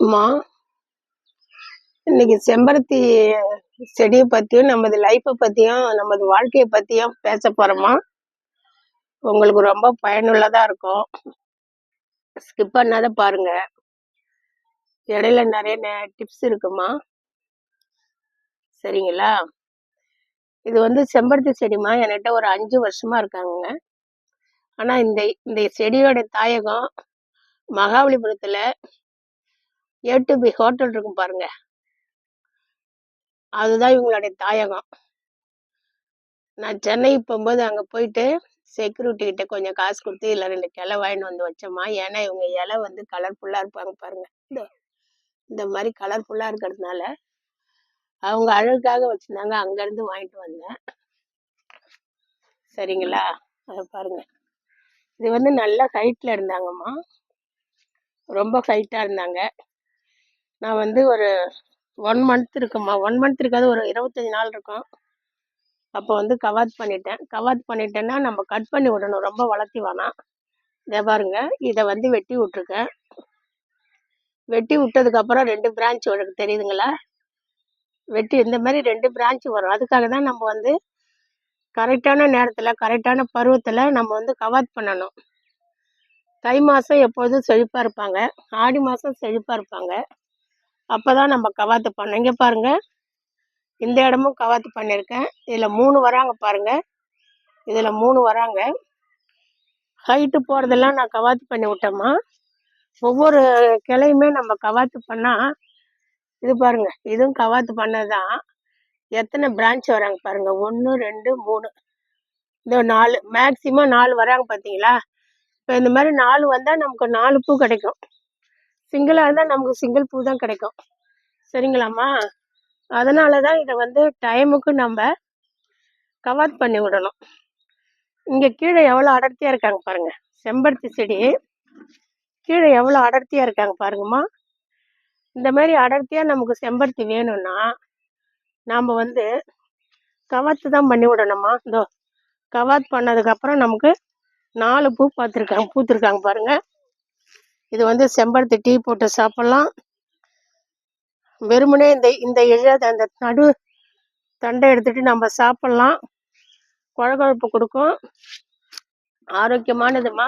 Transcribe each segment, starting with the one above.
அம்மா இன்னைக்கு செம்பருத்தி செடியை பற்றியும் நமது லைஃப்பை பற்றியும் நமது வாழ்க்கையை பற்றியும் பேச போகிறோம்மா உங்களுக்கு ரொம்ப பயனுள்ளதாக இருக்கும். ஸ்கிப் பண்ணாத பாருங்க. இடையில நிறைய டிப்ஸ் இருக்குமா? சரிங்களா? இது வந்து செம்பருத்தி செடிமா என்கிட்ட ஒரு அஞ்சு வருஷமா இருக்காங்க ஆனால் இந்த இந்த செடியோட தாயகம் மகாபலிபுரத்தில் ஏ டு பி ஹோட்டல் இருக்கும் பாருங்க. அதுதான் இவங்களுடைய தாயகம். நான் சென்னை போகும்போது அங்கே போயிட்டு செக்யூரிட்டி கிட்ட கொஞ்சம் காசு கொடுத்து இல்லை ரெண்டு கிளை வாங்கிட்டு வந்து வச்சோமா? ஏன்னா இவங்க இலை வந்து கலர்ஃபுல்லாக இருப்பாங்க பாருங்க. இந்த இந்த மாதிரி கலர்ஃபுல்லாக இருக்கிறதுனால அவங்க அழகுக்காக வச்சுருந்தாங்க. அங்கேருந்து வாங்கிட்டு வந்தேன். சரிங்களா? அதை பாருங்க. இது வந்து நல்ல ஹைட்டில் இருந்தாங்கம்மா. ரொம்ப ஹைட்டாக இருந்தாங்க. நான் வந்து ஒரு ஒன் மந்த் இருக்குமா ஒன் மந்த் இருக்காது ஒரு இருபத்தஞ்சி நாள் இருக்கும். அப்போ வந்து கவாத் பண்ணிட்டேன். கவாத் பண்ணிட்டேன்னா நம்ம கட் பண்ணி விடணும். ரொம்ப வளர்த்தி வேணாம் இதை பாருங்க. இதை வந்து வெட்டி விட்ருக்கேன் வெட்டி விட்டதுக்கப்புறம் ரெண்டு பிரான்ச் உனக்கு தெரியுதுங்களா? வெட்டி இந்த மாதிரி ரெண்டு பிரான்ச் வரும். அதுக்காக தான் நம்ம வந்து கரெக்டான நேரத்தில் கரெக்டான பருவத்தில் நம்ம வந்து கவாத் பண்ணணும். தை மாதம் எப்போதும் செழிப்பாக இருப்பாங்க. ஆடி மாதம் செழிப்பாக இருப்பாங்க. அப்போ தான் நம்ம கவாத்து பண்ணோம். இங்கே பாருங்கள் இந்த இடமும் கவாத்து பண்ணியிருக்கேன் இதில் மூணு வராங்க பாருங்கள் இதில் மூணு வராங்க. ஹைட்டு போகிறதெல்லாம் நான் கவாத்து பண்ணி விட்டோமா ஒவ்வொரு கிளையுமே நம்ம கவாத்து பண்ணால் இது பாருங்கள் இதுவும் கவாத்து பண்ணது தான் எத்தனை பிரான்ச் வராங்க பாருங்கள் ஒன்று ரெண்டு மூணு. இந்த நாலு மேக்சிமம் நாலு வராங்க பார்த்தீங்களா இப்போ இந்த மாதிரி நாலு வந்தால் நமக்கு நாலு பூ கிடைக்கும். சிங்கிளாக இருந்தால் நமக்கு சிங்கிள் பூ தான் கிடைக்கும். சரிங்களாம்மா? அதனால தான் இதை வந்து டைமுக்கு நம்ம கவாத் பண்ணி விடணும். இங்கே கீழே எவ்வளோ அடர்த்தியாக இருக்காங்க பாருங்கள் செம்பருத்தி செடி. கீழே எவ்வளோ அடர்த்தியாக இருக்காங்க பாருங்கம்மா. இந்த மாதிரி அடர்த்தியாக நமக்கு செம்பருத்தி வேணும்னா நாம் வந்து கவாத்து தான் பண்ணி விடணுமா இதோ கவாத் பண்ணதுக்கப்புறம் நமக்கு நாலு பூ பார்த்துருக்காங்க பூத்துருக்காங்க பாருங்கள் இது வந்து செம்பருத்தி டீ போட்டு சாப்பிட்லாம். வெறுமனே இந்த இந்த இழை அந்த நடு தண்டை எடுத்துட்டு நம்ம சாப்பிட்லாம். குழகுழப்பு கொடுக்கும். ஆரோக்கியமானதுமா.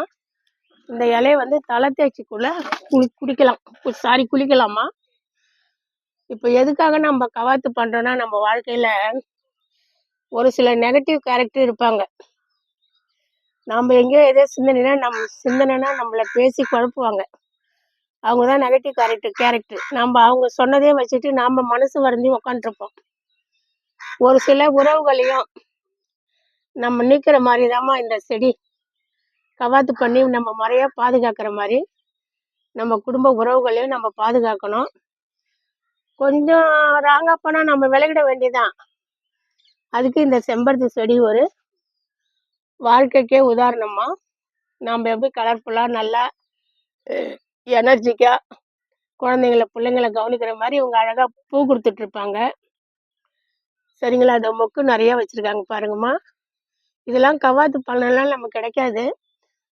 இந்த இலையை வந்து தலை தேய்ச்சிக்குள்ள குளி குடிக்கலாம் சாரி குளிக்கலாமா? இப்போ எதுக்காக நம்ம கவாத்து பண்ணுறோன்னா நம்ம வாழ்க்கையில் ஒரு சில நெகட்டிவ் கேரக்டர் இருப்பாங்க. நாம் எங்கேயோ எதோ சிந்தனைனா நம்ம சிந்தனைனா நம்மளை பேசி குழப்புவாங்க. அவங்க தான் நெகட்டிவ் கேரக்டர் கேரக்டர் நம்ம அவங்க சொன்னதே வச்சுட்டு நாம் மனசு வருந்தி உக்காண்ட்ருப்போம் ஒரு சில உறவுகளையும் நம்ம நீக்கிற மாதிரி தாம்மா இந்த செடி. கவாத்து பண்ணி நம்ம முறையாக பாதுகாக்கிற மாதிரி நம்ம குடும்ப உறவுகளையும் நம்ம பாதுகாக்கணும். கொஞ்சம் ராங்காக போனால் நம்ம விலகிட வேண்டியதான் அதுக்கு இந்த செம்பருத்தி செடி ஒரு வாழ்க்கைக்கே உதாரணமா நாம் எப்படி கலர்ஃபுல்லாக நல்லா எனர்ஜிக்காக குழந்தைங்கள பிள்ளைங்கள கவனிக்கிற மாதிரி இவங்க அழகாக பூ கொடுத்துட்ருப்பாங்க சரிங்களா? அந்த மொக்கு நிறையா வச்சுருக்காங்க பாருங்கம்மா. இதெல்லாம் கவாத்து பண்ணலாம் நமக்கு கிடைக்காது.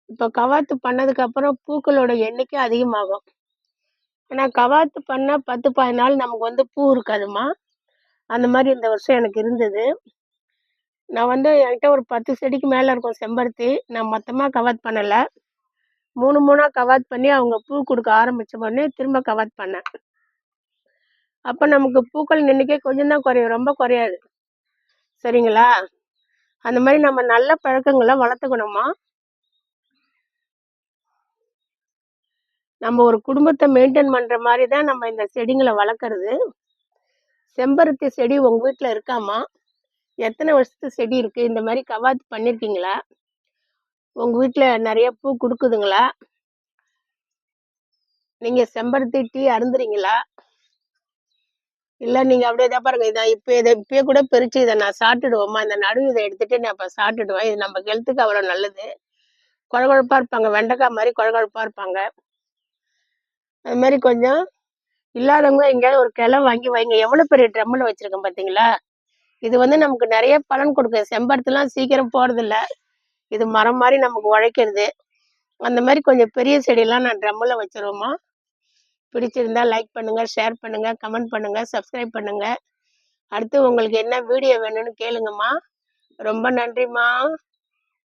இப்போ கவாத்து பண்ணதுக்கப்புறம் பூக்களோட எண்ணிக்கை அதிகமாகும். ஆனால் கவாத்து பண்ணால் பத்து பதினாலு நாள் நமக்கு வந்து பூ இருக்காதுமா அந்த மாதிரி இந்த வருஷம் எனக்கு இருந்தது. நான் வந்து என்கிட்ட ஒரு பத்து செடிக்கு மேலே இருக்கும் செம்பருத்தி. நான் மொத்தமாக கவாத் பண்ணலை. மூணு மூணாக கவாத் பண்ணி அவங்க பூ கொடுக்க ஆரம்பித்த உடனே திரும்ப கவாத் பண்ணேன். அப்போ நமக்கு பூக்கள் நின்றுக்கே கொஞ்சம் தான் குறையும். ரொம்ப குறையாது. சரிங்களா? அந்த மாதிரி நம்ம நல்ல பழக்கங்களை வளர்த்துக்கணுமா? நம்ம ஒரு குடும்பத்தை மெயின்டைன் பண்ணுற மாதிரி தான் நம்ம இந்த செடிங்களை வளர்க்குறது. செம்பருத்தி செடி உங்கள் வீட்டில் இருக்காமா? எத்தனை வருஷத்து செடி இருக்குது இந்த மாதிரி கவாத்து பண்ணியிருக்கீங்களா உங்கள் வீட்டில் நிறைய பூ கொடுக்குதுங்களா? நீங்கள் செம்பருத்தி டீ அருந்துறீங்களா? இல்லை நீங்கள் அப்படியே தான் பாருங்கள் இதை இப்போ இதை இப்போயே கூட பிரித்து இதை நான் சாப்பிட்டுடுவோம்மா இந்த நடுவு இதை எடுத்துகிட்டு நான் இப்போ சாப்பிட்டுடுவேன். இது நம்ம ஹெல்த்துக்கு அவ்வளோ நல்லது. குழகுழப்பாக இருப்பாங்க. வெண்டைக்காய் மாதிரி குழகுழப்பாக இருப்பாங்க. அது மாதிரி கொஞ்சம் இல்லாதவங்க எங்கேயாவது ஒரு கிளை வாங்கி வைங்க. எவ்வளோ பெரிய ட்ரம்மில் வச்சுருக்கேன் பார்த்தீங்களா இது வந்து நமக்கு நிறைய பலன் கொடுக்குது. செம்பருத்திலாம் சீக்கிரம் போகிறதில்ல இது மரம் மாதிரி நமக்கு உழைக்கிறது. அந்த மாதிரி கொஞ்சம் பெரிய செடியெல்லாம் நான் ட்ரம்மில் வச்சுருவோம்மா பிடிச்சிருந்தா லைக் பண்ணுங்கள் ஷேர் பண்ணுங்கள் கமெண்ட் பண்ணுங்கள் சப்ஸ்கிரைப் பண்ணுங்கள் அடுத்து உங்களுக்கு என்ன வீடியோ வேணும்னு கேளுங்கம்மா. ரொம்ப நன்றிம்மா.